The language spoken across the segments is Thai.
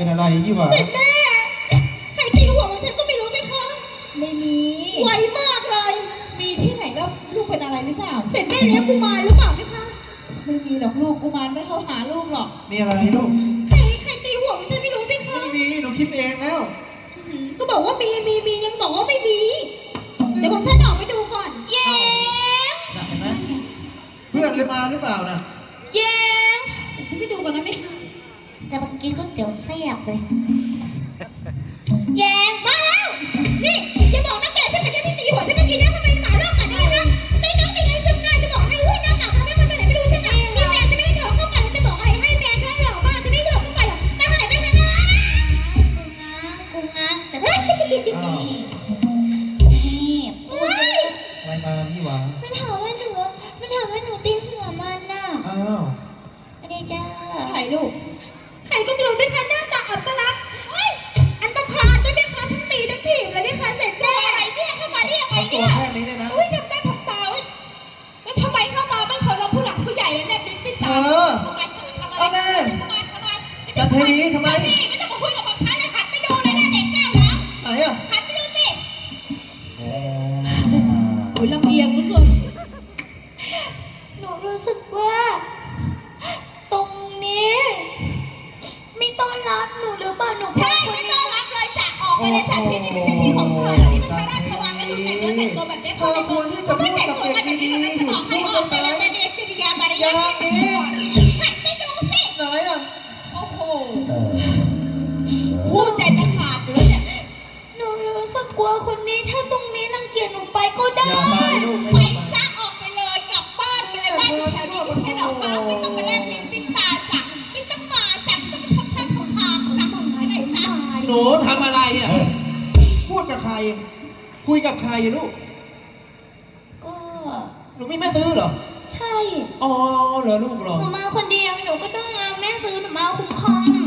เป็นอะไรยี่หว่าเด็กแม่ใครตีหัวมันฉันก็ไม่รู้ไหมคะไม่มี ไวมากเลย มีที่ไหนแล้วลูกเป็นอะไรหรือเปล่า เสร็จแม่เลี้ยงกุมารหรือเปล่าไหมคะ ไม่มีหรอกลูกกุมารไม่เข้าหาลูกหรอก มีอะไรลูก ใครใครตีหัวมันฉันไม่รู้ไหมคะไม่มี หนูคิดเองแล้ว อืมก็บอกว่ามีมีมียังบอกว่าไม่มี เดี๋ยวผมฉันออกไปดูก่อน เย้น่ะเห็นไหมเพื่อนเลยมาหรือเปล่านะ เย้ฉันไปดูก่อนนะไหมคะ แต่เมื่อกี้ก๋วยเตี๋ยวแซ่บเลย แยงมาแล้ว นี่อย่าบอกนะแกฉันเป็นที่ตีหัวฉันเมื่อกี้เนี่ยทำไมหมารอบกัดได้นะไม่ต้องตีไงซึ่งหน้าจะบอกให้อุ้ยหน้าตาทำไมคนจะไหนไม่รู้ฉันจะมีแฟนจะไม่ให้เธอเข้าไปแล้วจะบอกให้ให้แฟนฉันหรอกว่าจะไม่ให้เธอเข้าไปหรอกแม่คนไหนแม่คนนั้นกูง้างกูง้างแต่เฮ้ยอ้าวนี่พูดอะไรมายี่หว่ามันถามว่าหนูมันถามว่าหนูตีหัวมันน่ะอ้าวไม่ได้จ้าใครลูก ใครก็ไม่รู้ไหมคะหน้าตาอัปลักษณ์เฮ้ยอันตรพานด้วยไหมคะทั้งตีทั้งถีบเลยไหมคะเสร็จแม่อะไรเนี่ยเข้ามาได้ยังไงทำตัวเนี่ยแค่นี้เนี่ยนะ อุ้ยทำหน้าทำตาเว้ยแล้วทำไมเข้ามาไม่เคารพผู้หลักผู้ใหญ่เลยแนบลิ้นปิ้นเธตาอทำไมทำไมทำอะไรเอาแน่ทำไมทำไมจันเทวีทำไม นี่ ต่งเนื้อแต่งตัวแบบนี้เธอควรที่จะพูดกับเด็กดีๆอยู่จะบอกให้พูดออกไปไปแล้วแม่เด็กกิริยามารอยาย่าทอีกหันไปดูสิไหนอะโอ้โหพูดใจจะขาดอยู่แล้วเนี่ยหนูรู้สึกกลัวคนนี้ถ้าตรงนี้รังเกียจหนูไปก็ได้อย่าไปลูกไม่ไปต้องไปซะออกไปเลยกลับบ้านไปเลยบ้านอยู่แถวนี้ไม่ใช่หรอกป้าไม่ต้องมาแลบลิ้นปิ้นตาจ้ะไม่ต้องมาจ้ะไม่ต้องมาทำท่าทำทางจ้ะไปไหนจ้ะหนูทำอะไรอะพูดกับใคร คุยกับใครลูกก็ อ๋อเหรอลูกเหรอหนูมาคนเดียวหนูก็ต้องมาแม่ซื้อหนูมาคุ้มครองหนู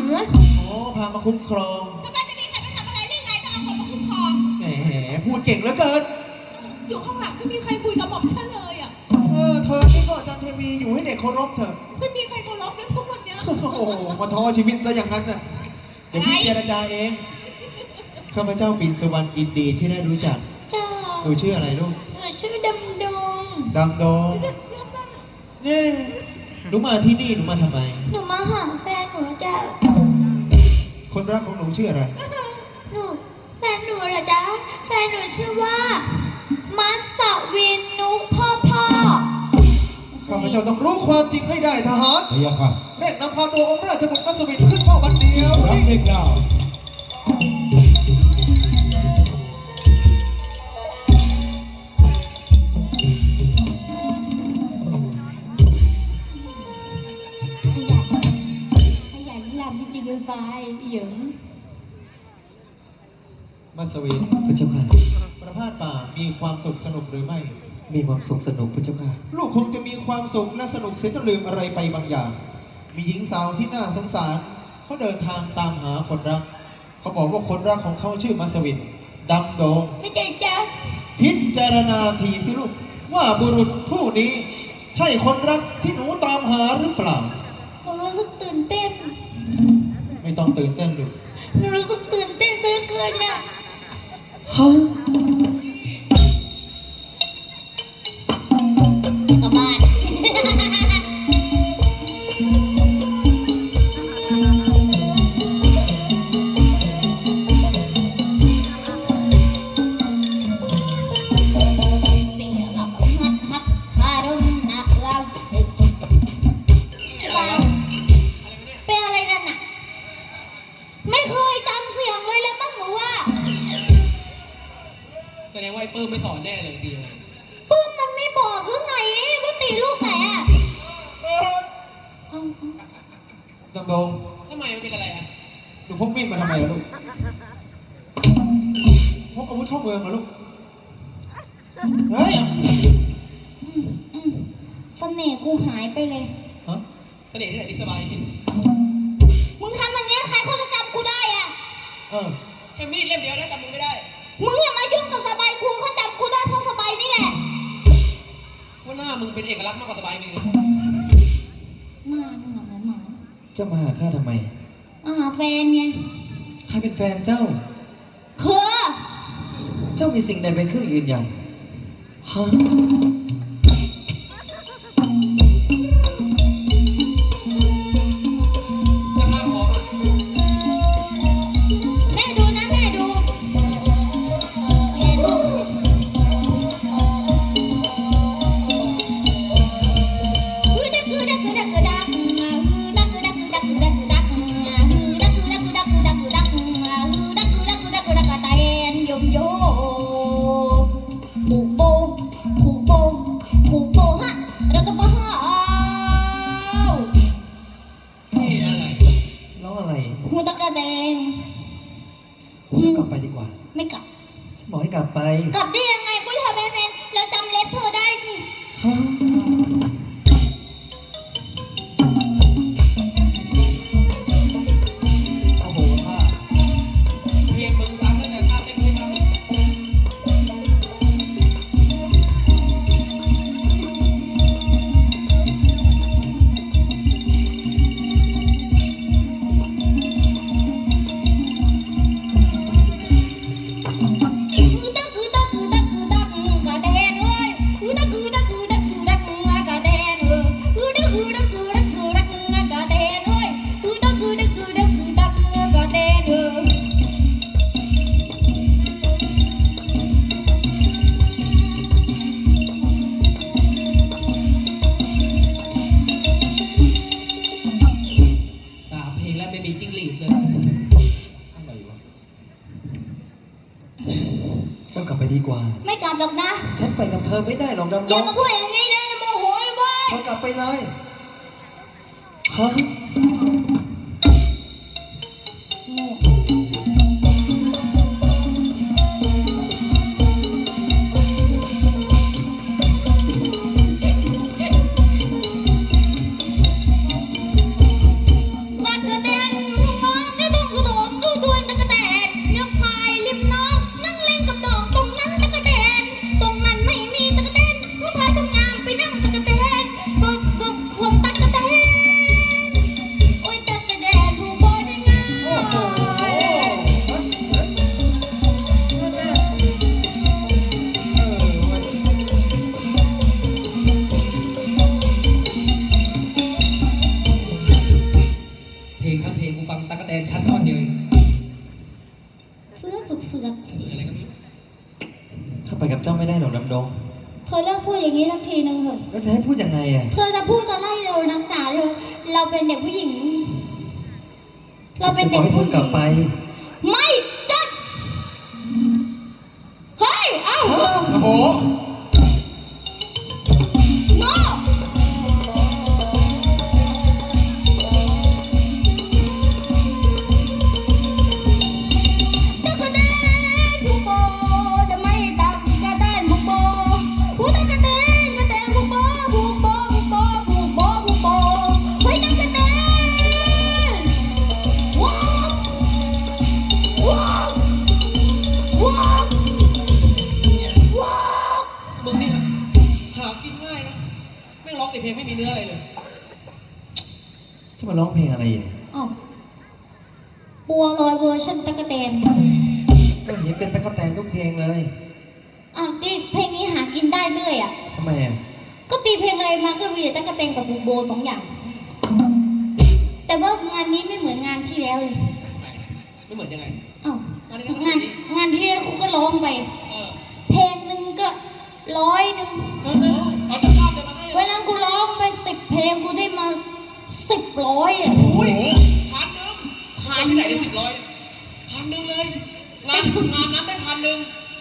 อ๋อพามาคุ้มครองทำไมจะมีใครไปทำอะไรได้ไงจะเอาคนมาคุ้มครองแหมพูดเก่งเหลือเกินอยู่ข้างหลังไม่มีใครคุยกับหม่อมฉันเลยอะเออเธอนี่ก็อาจันเทวีอยู่ให้เด็กเคารพเถอะไม่มีใครเคารพเลยทุกวันเนี้ยโอ้โหมาท้อชีวิตซะอย่างนั้นน่ะเดี๋ยวพี่เจรจาเองข้าพเจ้าปิ่นสุวรรณยินดีที่ได้รู้จักจ้าหนูชื่ออะไรลูกหนูชื่อดำดงดำดง นี่หนูมาที่นี่หนูมาทำไม หนูมาหาแฟนหนูจ้าคนรักของหนูชื่ออะไร หนูแฟนหนูเหรอจ๊ะ แฟนหนูชื่อว่า มัสวินนุพ่อพ่อข้าพเจ้าต้องรู้ความจริงให้ได้ทหารพะยะค่ะเร่งนำพาตัวองค์ราชบุตรมัสวินขึ้นเฝ้าบันเดียวรับนี่เด็กดาว มัสวินพระเจ้าค่ะ ประพาสป่ามีความสุขสนุกหรือไม่ มีความสุขสนุกพระเจ้าค่ะ ลูกคงจะมีความสุขและสนุกเสียจนลืมอะไรไปบางอย่าง มีหญิงสาวที่น่าสงสารเขาเดินทางตามหาคนรัก เขาบอกว่าคนรักของเขาชื่อมัสวินดำโดง ไม่ใจจ้ะพิจารณาทีสิลูก ว่าบุรุษผู้นี้ ใช่คนรักที่หนูตามหาหรือเปล่า หนูรู้สึกตื่นเต้น ไม่ต้องตื่นเต้นลูก หนูรู้สึกตื่นเต้นซะเหลือเกินเนี่ยฮะ ก เฮ้ยอืเสน่ห์กูหายไปเลย ฮะเสน่ห์ที่ไหนที่สบายขึ้นมึงทำอย่างเงี้ยใครเขาจะจำกูได้อะเออแค่มีดเล่มเดียวนะจำมึงไม่ได้ มึงอย่ามายุ่งกับสบายกูเขาจำกูได้เพราะสบายนี่แหละว่าหน้ามึงเป็นเอกลักษณ์มากกว่าสบายมึงหน้ามึงเหมือนหมาจะมาหาข้าทำไมมาหาแฟนไงใครเป็นแฟนเจ้า คือ เจ้ามีสิ่งใดเป็นเครื่องยืนยัน …は。 อย่ามาพูดอย่างนี้นะโมโหเลยเว้ยเากลับไปเลยฮะ กลับไป นึงเลยงานงานนั้นได้พันหนึ่ง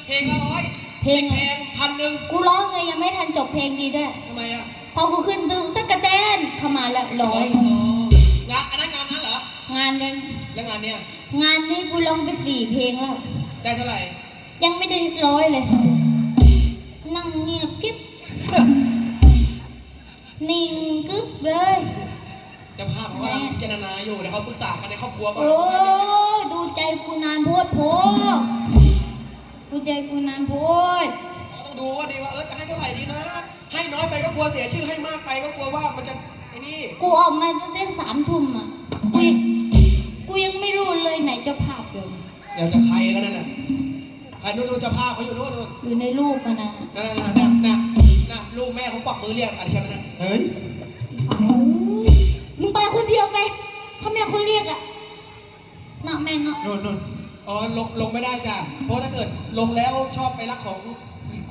เพลงละร้อยเพลงแพงพันหนึ่งกูร้องไงยังไม่ทันจบเพลงดีด้วยทำไมอะพอกูขึ้นตึ้งตั้กะเต้นเข้ามาละร้อยงานอันนั้นงานนั้นเหรองานนึงแล้วงานเนี้ยงานนี้กูร้องไปสี่เพลงแล้วได้เท่าไหร่ ยังไม่ได้ร้อยเลย นั่งเงียบกิ๊บนิ่งกึ๊บเลย เจะภาพเขากำลังพิจารณาอยู่เดี๋ยวเขาปรึกษากันในครอบครัวก่อนโอ้ดูใจกูนานโพดโพดูใจกูนานโพดต้องดูว่าดีว่าเออจะให้เท่าไหร่ดีนะ ให้น้อยไปก็กลัวเสียชื่อให้มากไปก็กลัวว่ามันจะไอ้นี่กูออกมาจะเงแต่สามทุ่มอะกูยังกูยังไม่รู้เลยไหนจะภาพอยู่เดี๋ยวจะใครกันนั่นน่ะใครนู้นจะภาพเขาอยู่นู้นนอยู่ในรูปมันะนั่นน่ะน่ะน่ะลูกแม่เขากวักมือเรียกอะไรใช่ไหมนะเฮ้ย คนเดียวไปถ้าแม่คนเรียกอะเนาะแม่เนาะนู่นนู่นอ๋อลงลงไม่ได้จ้ะ เพราะถ้าเกิดลงแล้วชอบไปรักของ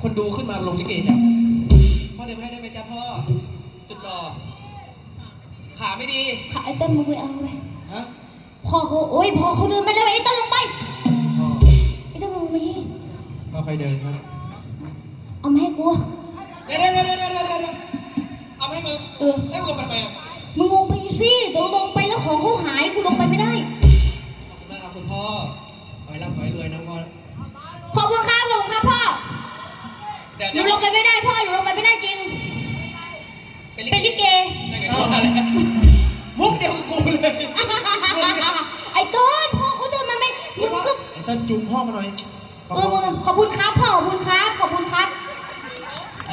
คนดูขึ้นมาลงลิเกจ้ะ พ่อเดินให้ได้ไหมจ๊ะพ่อ สุดหล่อ ขาไม่ดี ขาไอ้เต้นมึงไปเอาไปฮะพ่อเขาโอ้ยพ่อเขาเดินมาแล้วไอ้เต้นลงไปพ่อไอ้เต้นลงไปพ่อใครเดินครับเอามาให้กู เดี๋ยวเดี๋ยวเดี๋ยวเดี๋ยวเดี๋ยวเดี๋ยวเอามาให้มึงเออ แล้วมึงลงไปทำไมอะมึงลงไป สิเดี๋ยวลงไปแล้วของเขาหายกูลงไปไม่ได้ ขอบคุณมากครับคุณพ่อ ขอให้ร่ำขอให้รวยนะพ่อ ขอบคุณครับขอบคุณครับพ่อ เดี๋ยวหเดี๋นูยวลงไปไม่ได้พ่อ หนูลงไปไม่ได้จริง เป็นเป็นลิลิเกเกได้ไงพ่ออะไรมุกเดียวกับกูเลย ไอ้ต้นพ่อเขาเดินมาไม่มึงก็ไอ้เต้นจูงพ่อมาหน่อยเออมึงขอบคุณครับพ่อขอบคุณครับ ขอบคุณครับ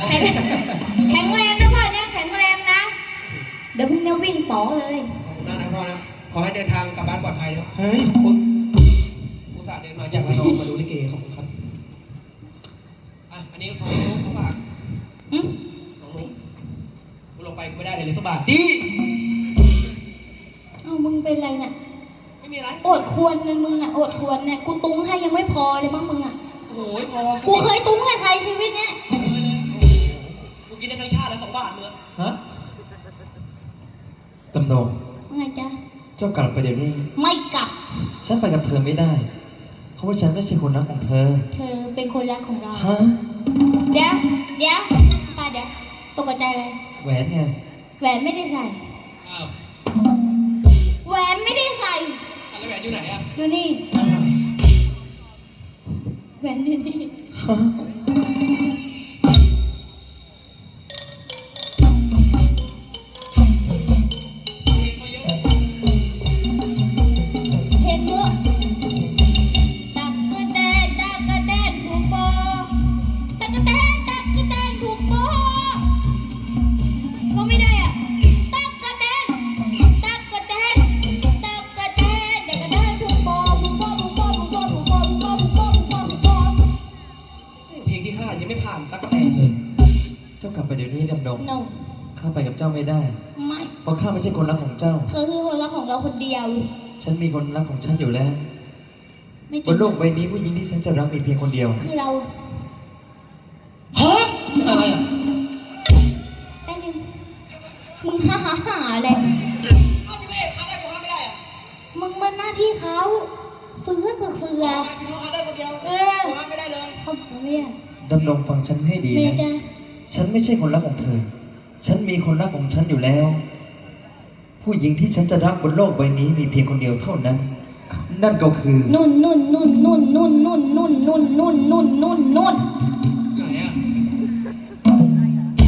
แข็งแข็งแร เดี๋ยวพรุ่งนี้วิ่งป๋อเลย ขอบคุณมากนะพ่อนะ ขอให้เดินทางกลับบ้านปลอดภัยนะเฮ้ยอุอุตส่าห์เดินมาจากระนองมาดูลิเกขอบคุณครับ อะ อันนี้ของลูกเขาฝากอืมของลูกกูลงไปกูไม่ได้เลยเลยสักบาทดี เอ้ามึงเป็นไรเนี่ย ไม่มีอะไร อดควรนะมึงอะ อดควรเนี่ยกูตุ้งให้ยังไม่พอเลยมั้งมึงอะ โอ้ยพอกูเคยตุ้งให้ใครชีวิตเนี้ยไม่เคยเลยกูกินได้ทั้งชาติแล้วสองบาทมึงอะฮะ จำนงว่าไงจ๊ะ เจ้ากลับไปเดี๋ยวนี้ ไม่กลับ ฉันไปกับเธอไม่ได้ เพราะว่าฉันไม่ใช่คนรักของเธอ เธอเป็นคนรักของเรา ฮะ เดี๋ยว เดี๋ยวป้าเดี๋ยวตกใจเลยแหวนไง แหวนไม่ได้ใส่ อ้าวแหวนไม่ได้ใส่ อะแล้วแหวนอยู่ไหนอะดูนี่ แหวนอยู่นี่ ฮะ ฉันมีคนรักของฉันอยู่แล้ว ไม่จบรินงโลกใบนี้ผู้หญิงที่ฉันจะรักมีเพียงคนเดียวคือเราฮะอะไรอะแป๊บนึงมึงฮ่าฮ่าฮ่าอะไรเอาที่ไม่เอกหาได้กูหาไม่ได้อะมึงมันหน้าที่เขาฝึกก็ฝึกฝึกเอาอะไปดูหาได้คนเดียวเออกูหาไม่ได้เลย เขาเรียกดำดงฟังฉันให้ดีเมนะจ้าฉันไม่ใช่คนรักของเธอ ฉันมีคนรักของฉันอยู่แล้ว ผู้หญิงที่ฉันจะรักบนโลกใบนี้มีเพียงคนเดียวเท่านั้น นั่นก็คือ นุ่นนุ่นนุ่นนุ่นนุ่นนุ่นนุ่นนุ่นนุ่นนุ่นนุ่นนุ่นไหนอะ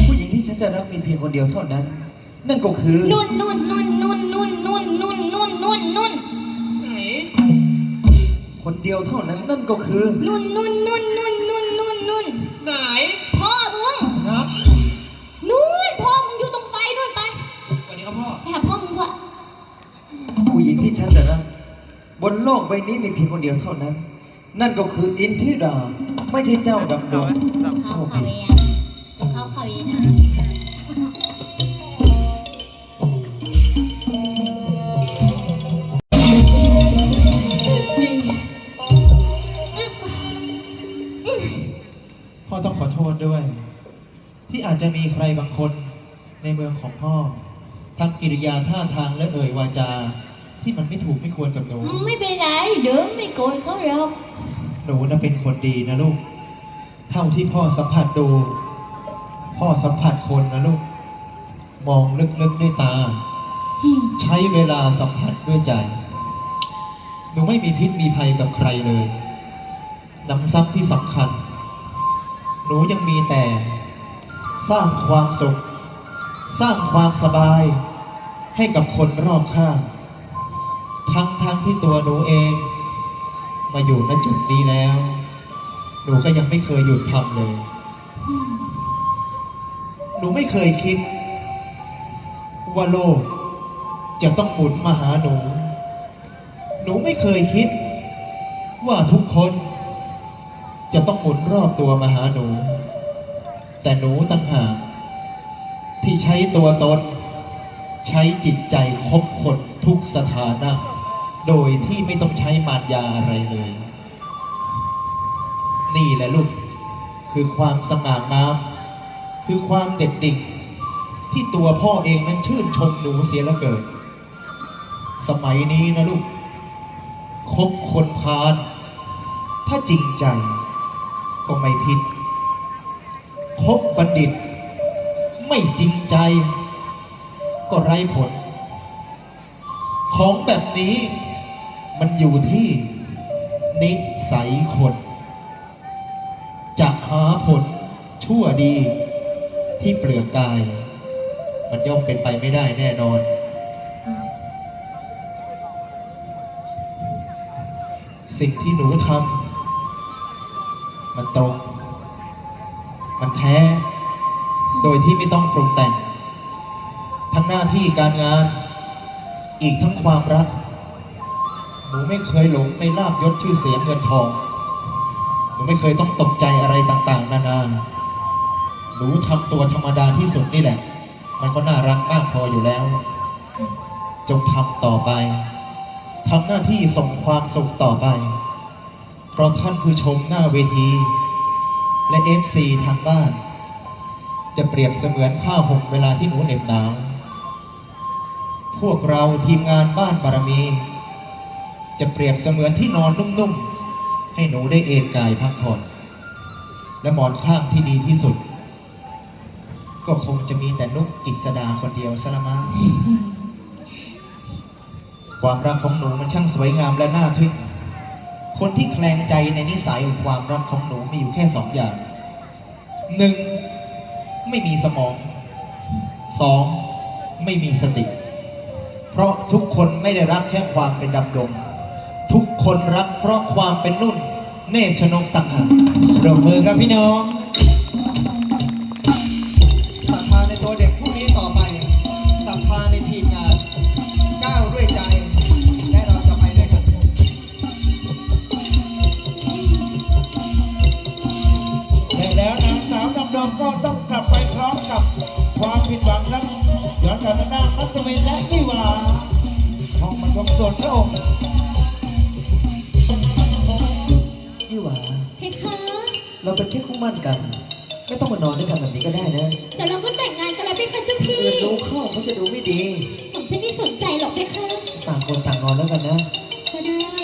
ผู้หญิงที่ฉันจะรักมีเพียงคนเดียวเท่านั้น นั่นก็คือ นุ่นนุ่นนุ่นนุ่นนุ่นนุ่นนุ่นนุ่นนุ่นนุ่นไหนคนเดียวเท่านั้นนั่นก็คือ นุ่นนุ่นนุ่นนุ่นนุ่นนุ่นนุ่นไหนพ่อ ญิงที่ฉันจะรักบนโลกใบนี้มีเพียงคนเดียวเท่านั้น นั่นก็คืออินทิราไม่ใช่เจ้าดำดงโชเขาคเขาดี เองเขาเขาเองนะอึ๊บอึ๊บพ่อต้องขอโทษด้วย ที่อาจจะมีใครบางคนในเมืองของพ่อทำกิริยาท่าทางและเอ่ยวาจา ที่มันไม่ถูกไม่ควรกับหนูไม่เป็นไรเดี๋ยวไม่โกรธเขาหรอกหนูน่ะเป็นคนดีนะลูก เท่าที่พ่อสัมผัสดู พ่อสัมผัสคนนะลูก มองลึกๆด้วยตา ใช้เวลาสัมผัสด้วยใจ หนูไม่มีพิษมีภัยกับใครเลยน้ำซ้ำที่สำคัญ หนูยังมีแต่ สร้างความสุข สร้างความสบาย ให้กับคนรอบข้าง ทั้งทั้งที่ตัวหนูเอง มาอยู่ณจุดนี้แล้ว หนูก็ยังไม่เคยหยุดทำเลย หนูไม่เคยคิด ว่าโลก จะต้องหมุนมาหาหนู หนูไม่เคยคิด ว่าทุกคน จะต้องหมุนรอบตัวมาหาหนู แต่หนูต่างหากที่ใช้ตัวตน ใช้จิตใจคบคนทุกสถานะ โดยที่ไม่ต้องใช้มารยาอะไรเลย นี่แหละลูก คือความสง่างาม คือความเด็ดดิ่ง ที่ตัวพ่อเองนั้นชื่นชมหนูเสียแล้วเกิด สมัยนี้นะลูกคบคนพาลถ้าจริงใจก็ไม่ผิด คบบัณฑิต ไม่จริงใจ ก็ไร้ผล ของแบบนี้ มันอยู่ที่นิสัยคน จะหาผลชั่วดีที่เปลือกกาย มันย่อมเป็นไปไม่ได้แน่นอน สิ่งที่หนูทำมันตรง มันแท้ โดยที่ไม่ต้องปรุงแต่ง ทั้งหน้าที่การงาน อีกทั้งความรัก หนูไม่เคยหลงในลาบยศชื่อเสียงเงินทอง หนูไม่เคยต้องตกใจอะไรต่างๆ นานา หนูทำตัวธรรมดาที่สุดนี่แหละ มันก็น่ารักมากพออยู่แล้ว จงทำต่อไปทำหน้าที่ส่งความสุขต่อไป เพราะท่านผู้ชมหน้าเวที และเอฟซีทางบ้าน จะเปรียบเสมือนผ้าห่มเวลาที่หนูเหน็บหนาว พวกเราทีมงานบ้านบารมี จะเปรียบเสมือนที่นอนนุ่มๆ ให้หนูได้เอนกายพักผ่อน และหมอนข้างที่ดีที่สุด ก็คงจะมีแต่นุกกิษดาคนเดียวสละมั้งความรักของหนูมันช่างสวยงามและน่าทึ่ง คนที่แคลงใจในนิสัยของความรักของหนูมีอยู่แค่สองอย่างหนึ่งไม่มีสมองสองไม่มีสติ เพราะทุกคนไม่ได้รักแค่ความเป็นดำดง ทุกคนรักเพราะความเป็นนุ่น เนตรชนกต่างหากปรบมือครับพี่น้องศรัทธาในตัวเด็กผู้นี้ต่อไปศรัทธาในทีมงานก้าวด้วยใจ และเราจะไปด้วยกันแต่แล้วนางสาวดำดงก็ต้องกลับไปพร้อมกับความผิดหวังครับย้อนกลับมาด้านมัตเวนและอีวาห้องบรรทมส่วนพระองค์ เราเป็นแค่คู่หมั่นกัน ไม่ต้องมานอนด้วยกันแบบนี้ก็ได้นะแต่เราก็แต่งงานกันแล้วเพคะเจ้าเอพี่อรู้เข้าเขาจะดูไม่ดี ผมจะไม่สนใจหรอกเพคะต่างคนต่างนอนแล้วกันนะ ก็ได้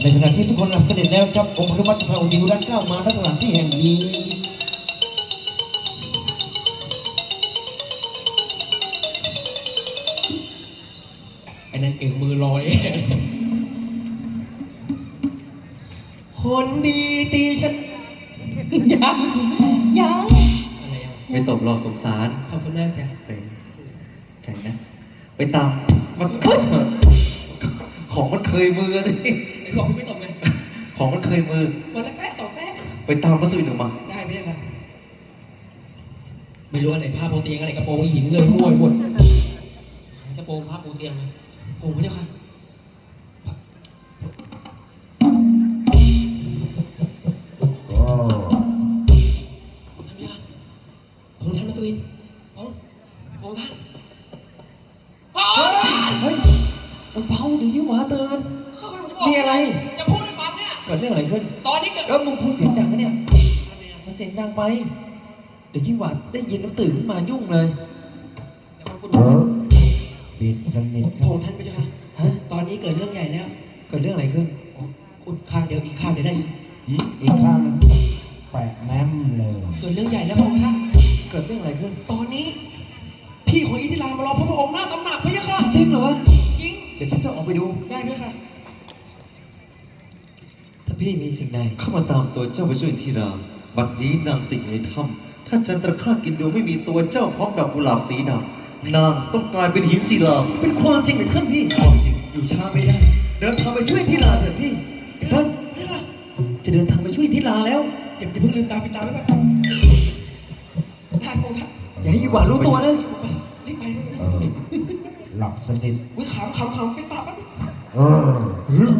ในขณะที่ทุกคนหลับสนิทแล้วครับองค์พระมัจจุพาอุดิวด้านเก้ามาณสถานที่แห่งนี้ สงสารขอบคุณมากจ้ะไปใจนะ ไปตามมันของมันเคยมือสิไอ้บอกพี่ไม่ตกไงของมันเคยมือ วันละแป๊ะสองแป๊ะไปตามมัสวินออกมา ได้ไหมครับไม่รู้อะไรผ้าปูเตียงอะไรกระโปรงหญิงเลยมั่วไปหมดกระโปรงผ้าปูเตียงเลยโอ้พระเจ้าค่ะ ไป เดี๋ยวยี่หว่าได้ยินแล้วตื่นขึ้นมายุ่งเลยเดี๋ยวคุณดูปิดสนิทพงท่านพระเจ้าค่ะ ฮะ ตอนนี้เกิดเรื่องใหญ่แล้วเกิดเรื่องอะไรขึ้นอุดข้างเดียวอีกข้างเดียวได้ อีกข้างหนึงแปะแน้มเลยเกิดเรื่องใหญ่แล้วพระองค์ท่าน เกิดเรื่องอะไรขึ้น ตอนนี้ พี่ของอิทธิรามารอพระองค์หน้าตำหนักพระเจ้าค่ะ จริงเหรอวะ จริง เดี๋ยวฉันจะออกไปดู ได้ไหมค่ะ ถ้าพี่มีสิ่งใดเข้ามาตามตัวเจ้าไปช่วยทีรา บัดนี้นางติดอยู่ในถ้ำถ้าจันตระครากินดูไม่มีตัวเจ้าพร้อมดอกกุหลาบสีดำนางต้องกลายเป็นหินศิลาเป็นความจริงหรือท่านพี่ความจริงอยู่ช้าไม่ได้เดินทางไปช่วยทิลาเถิดพี่ไอ้ท่านพระเจ้าค่ะจะเดินทางไปช่วยทิลาแล้วเดี๋ยวอย่าเพิ่งลืมตาปิดตาไว้ก่อนได้พระองค์ท่านอย่าให้ยี่หวารู้ตัวนะรีบไปรีบไปเออหลับสนิทอุ้ยขำขำขำปิดปากแป๊บนึงเออ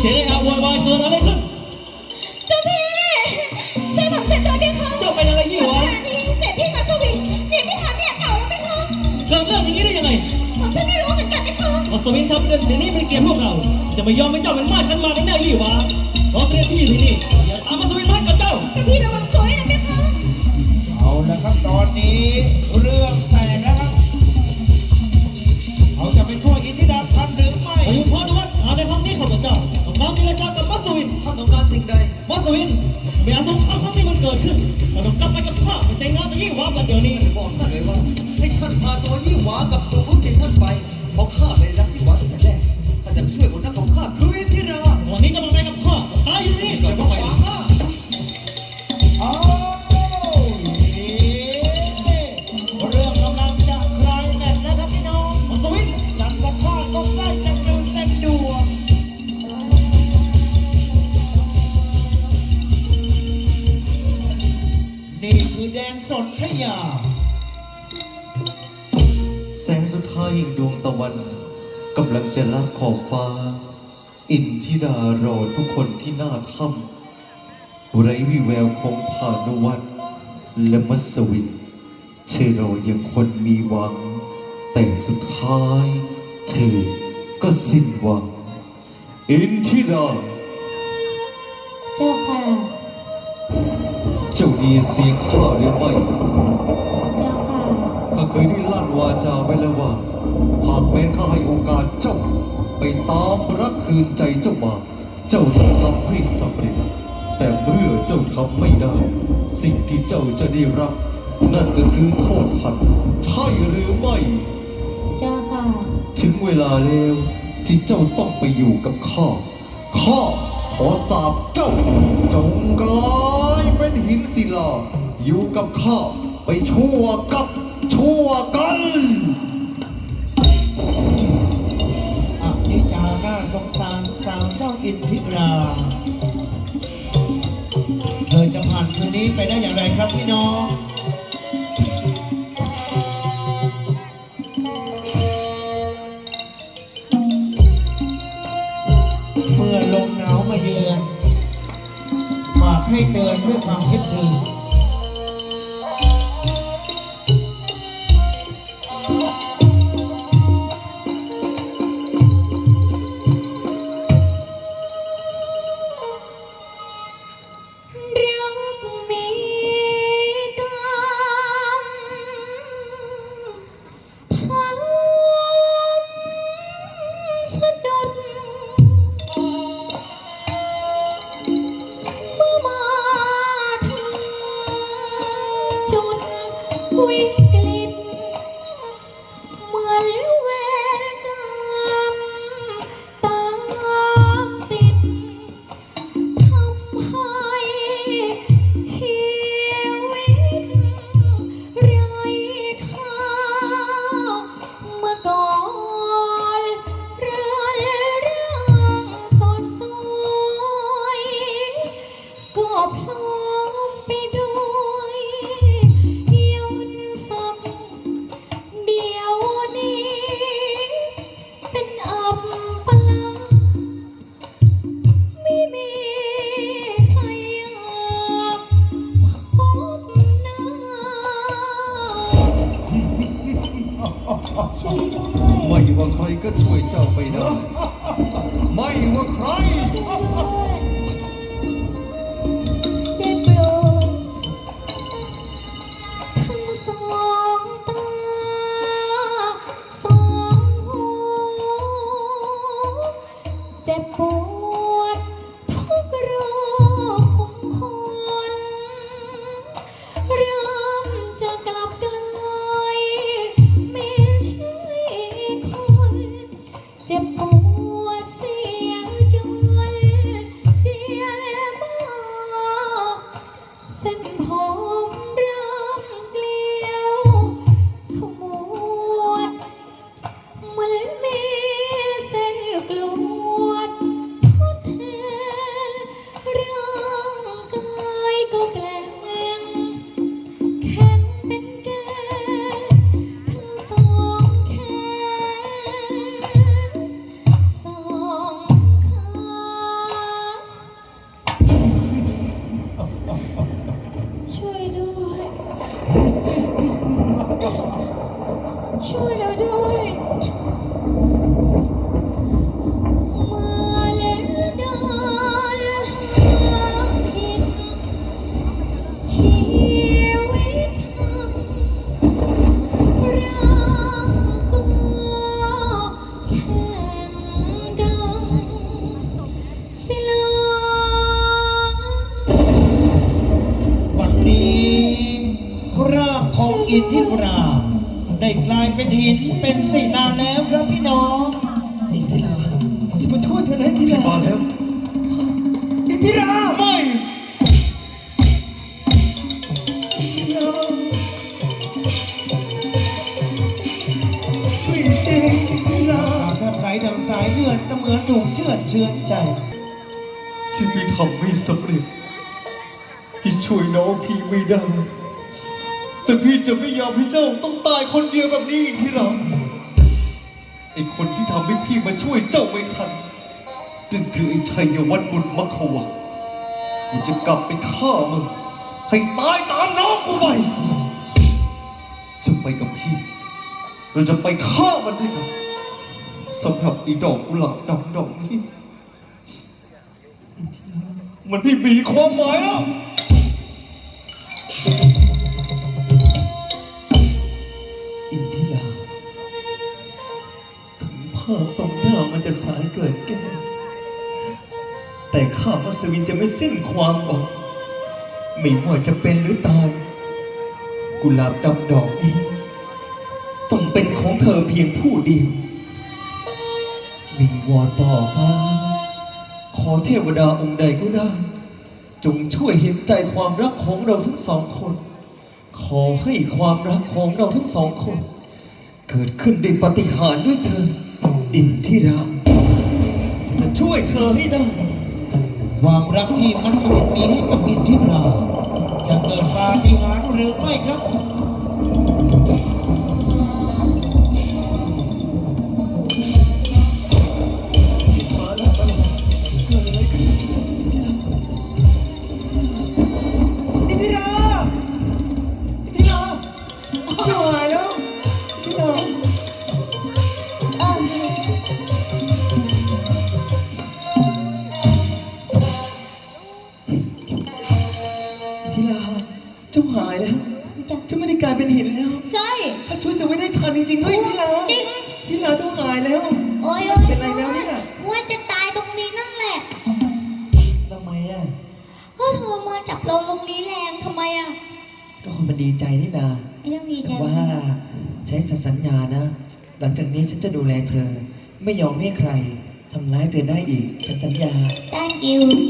เจ๊อาโวยวายเกิดอะไรขึ้น เจ้าพี่ช่วยผมเสร็จตัวพี่คะเจ้าเป็นอะไรยี่หวะขณะนี้เสร็จพี่มาสวิงเนี่ยไม่หาเนี่ยเก่าแล้วไหมคะเกิดเรื่องอย่างนี้ได้ยังไงผมจะไม่รู้เหมือนกันไหมคะอัศวินทำเรื่องเดี๋ยวนี้เป็นเกมพวกเรา จะไม่ยอมให้เจ้าเป็นม่ายขันหมากเป็นหน้ายี่หวะรอเสด็จพี่อยู่ที่นี่อย่าตามอัศวินมากับเจ้า เจ้าพี่ระวังตัวให้นะไหมคะ เอาละครับตอนนี้ วินเมื่อสงครามครั้งนี้มันเกิดขึ้นเราต้องกลับไปกับข้าไปแต่งงานกับยี่หวาบันเดี๋ยวนี้บอกท่านเลยว่าให้ท่านพาตัวยี่หวากับสุภุติท่านไปเพราะข้าไม่รัก นสนธยา แสงสุดท้ายแห่งดวงตะวันกำลังจะลับขอบฟ้า อินทิรารอทุกคนที่หน้าถ้ำไร้วิแววของพานุวัตรและมัสวินเธอรอยังคนมีหวัง แต่สุดท้าย เธอก็สิ้นหวัง อินทิราเจ้าค่ะ เจ้าได้ยินเสียงข้าหรือไม่เจ้าค่ะข้าเคยได้ลั่นวาจาไว้แล้วว่า หากแม้นข้าให้โอกาสเจ้า ไปตามรักคืนใจเจ้ามา เจ้าต้องทำให้สำเร็จ แต่เมื่อเจ้าทำไม่ได้ สิ่งที่เจ้าจะได้รับ นั่นก็คือโทษทันใช่หรือไม่ เจ้าค่ะ ถึงเวลาแล้วที่เจ้าต้องไปอยู่กับข้าข้าขอสาบเจ้าจงกลาย เป็นหินศิลาอยู่กับข้าไปชั่วกับชั่วกันอะนิจาหน้าสงสารสาวเจ้าอินทิรา เธอจะผ่านคืนนี้ไปได้อย่างไรครับพี่น้องเมื่อลมหนาวมาเยือน ให้เตือนด้วยความคิดถึง ได้กลายเป็นหินเป็นศิลาแล้วครับพี่น้องอินทิราฉันมาโทษเธอนะอินทิราพอแล้วอินทิราไม่อินทิราไม่จริงอินทิราทำไรดังสายเลือดเสมือนถูกเชือดเชือนใจที่พี่ทำไม่สำเร็จพี่ช่วยน้องพี่ไม่ได้ แต่พี่จะไม่ยอมให้เจ้าต้องตายคนเดียวแบบนี้อีกทีหลังไอ้คนที่ทำให้พี่มาช่วยเจ้าไม่ทันนั่คือไอ้ชัยวัฒน์บุตรมัขวะกูจะกลับไปฆ่ามึงให้ตายตามน้องกูไปจะไปกับพี่ เราจะไปฆ่ามันด้วยกันสำหรับไอีดอกกุหลาบดำดอกนี้ มันไม่มีความหมายแล้ว ข้ามัสวินจะไม่สิ้นความหวังไม่ว่าจะเป็นหรือตาย กุหลาบดำดอกนี้ ต้องเป็นของเธอเพียงผู้เดียววิงวอนต่อฟ้า ขอเทวดาองค์ใดก็ได้ จงช่วยเห็นใจความรักของเราทั้งสองคน ขอให้ความรักของเราทั้งสองคน เกิดขึ้นด้วยปฏิหารด้วยเธอ อินทิราจะช่วยเธอให้ได้ ความรักที่มัสวินมีให้กับอินทิรา จะเกิดปาฏิหาริย์หรือไม่ครับ ไม่ยอมให้ใครทำร้ายเธอได้อีก ฉันสัญญา thank you